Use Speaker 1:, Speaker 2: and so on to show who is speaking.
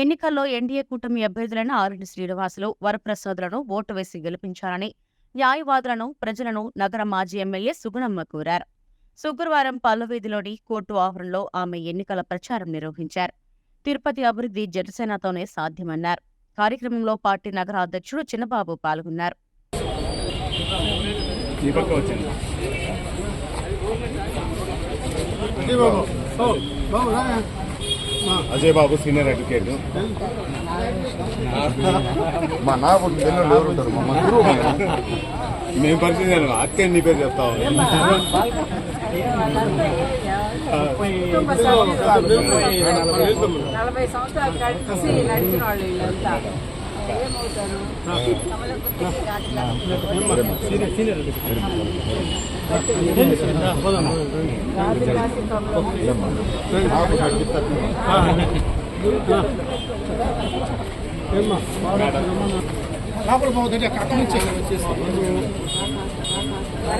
Speaker 1: ఎన్నికల్లో ఎన్డీఏ కూటమి అభ్యర్థులైన ఆరెడ్డి శ్రీనివాసులు వరప్రసాదులను ఓటు వేసి గెలిపించాలని న్యాయవాదులను ప్రజలను నగర మాజీ ఎమ్మెల్యే సుగుణమ్మ కోరారు. శుక్రవారం పల్లవీధిలోని కోర్టు ఆవరణలో ఆమె ఎన్నికల ప్రచారం నిర్వహించారు. తిరుపతి అభివృద్ధి జనసేనతోనే సాధ్యమన్నారు. కార్యక్రమంలో పార్టీ నగర అధ్యక్షుడు చిన్నబాబు పాల్గొన్నారు.
Speaker 2: Babu
Speaker 3: Ajay Babu senior advocate.
Speaker 4: మా నాకు మా గురువు
Speaker 3: మేము పరిచయం అక్క నీ పేరు చెప్తావు?
Speaker 5: నలభై సంవత్సరాలు కలిసి నడిచిన వాళ్ళు వీళ్ళంతా. ఏమవుతారు?
Speaker 4: నాకు నడిపిస్తారు
Speaker 2: లోపల పోతుంది అక్కడ నుంచి వచ్చేసి